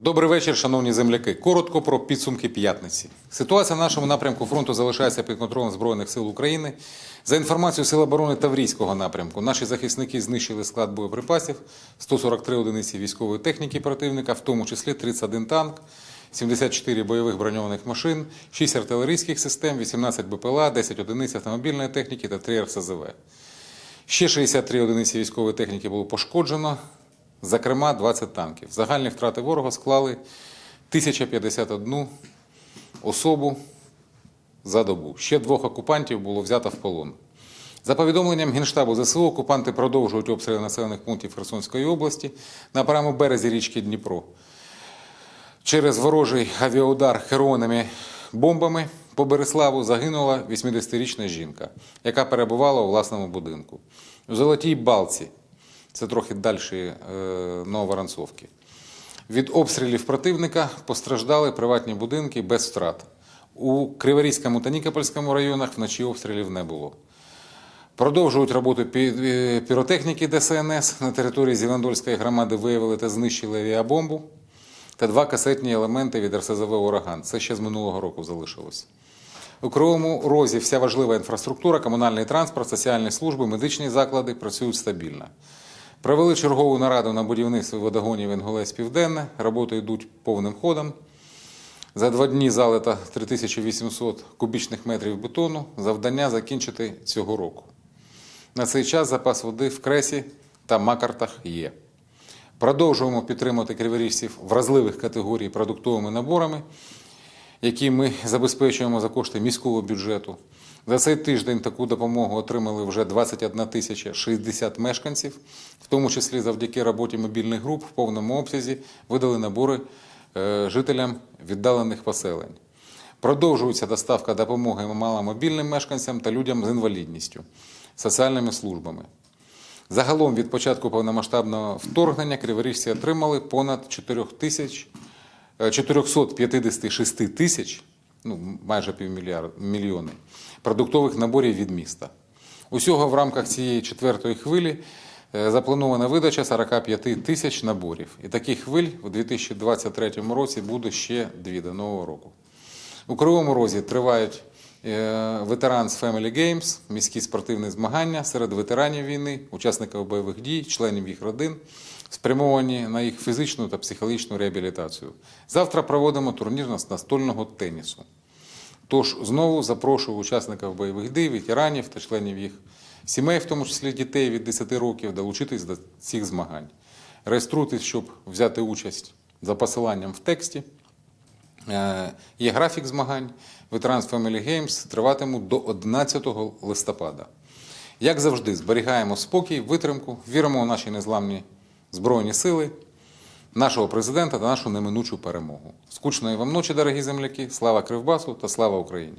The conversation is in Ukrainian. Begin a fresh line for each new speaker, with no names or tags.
Добрий вечір, шановні земляки. Коротко про підсумки п'ятниці. Ситуація в нашому напрямку фронту залишається під контролем Збройних сил України. За інформацією Сил оборони Таврійського напрямку, наші захисники знищили склад боєприпасів, 143 одиниці військової техніки противника, в тому числі 31 танк, 74 бойових броньованих машин, 6 артилерійських систем, 18 БПЛА, 10 одиниць автомобільної техніки та 3 РСЗВ. Ще 63 одиниці військової техніки було пошкоджено, зокрема 20 танків. Загальні втрати ворога склали 1051 особу за добу. Ще двох окупантів було взято в полон. За повідомленням Генштабу ЗСУ, окупанти продовжують обстріли населених пунктів Херсонської області на правому березі річки Дніпро. Через ворожий авіаудар керованими бомбами по Береславу загинула 80-річна жінка, яка перебувала у власному будинку. У Золотій Балці, це трохи далі е, Нововоронцовки. Від обстрілів противника постраждали приватні будинки без втрат. У Криворізькому та Нікопольському районах вночі обстрілів не було. Продовжують роботу е, піротехніки ДСНС. На території Зіландольської громади виявили та знищили авіабомбу та два касетні елементи від РСЗВ «Ураган». Це ще з минулого року залишилось. У Кривому Розі вся важлива інфраструктура, комунальний транспорт, соціальні служби, медичні заклади працюють стабільно. Провели чергову нараду на будівництві водогонів Інгулець Південне. Роботи йдуть повним ходом. За два дні залито 3800 кубічних метрів бетону. Завдання закінчити цього року. На цей час запас води в кресі та макартах є. Продовжуємо підтримувати криворіжців вразливих категорій продуктовими наборами, які ми забезпечуємо за кошти міського бюджету. За цей тиждень таку допомогу отримали вже 21 тисяча 60 мешканців, в тому числі завдяки роботі мобільних груп в повному обсязі видали набори е, жителям віддалених поселень. Продовжується доставка допомоги маломобільним мешканцям та людям з інвалідністю, соціальними службами. Загалом від початку повномасштабного вторгнення криворіжці отримали понад 4 тисяч, 456 тисяч, ну майже півмільйони, продуктових наборів від міста. Усього в рамках цієї четвертої хвилі е, запланована видача 45 тисяч наборів. І таких хвиль у 2023 році буде ще дві до нового року. У Кривому Розі тривають е, Ветеранс Family Games, міські спортивні змагання серед ветеранів війни, учасників бойових дій, членів їх родин, спрямовані на їх фізичну та психологічну реабілітацію. Завтра проводимо турнір з настольного тенісу. Тож знову запрошую учасників бойових дій, ветеранів та членів їх сімей, в тому числі дітей від 10 років, долучитись до цих змагань. Реєструйтесь, щоб взяти участь за посиланням в тексті. Е, Є графік змагань. Veterans Family Games триватимуть до 11 листопада. Як завжди, зберігаємо спокій, витримку, віримо у наші незламні збройні сили, нашого президента та нашу неминучу перемогу. Скучної вам ночі, дорогі земляки! Слава Кривбасу та слава Україні!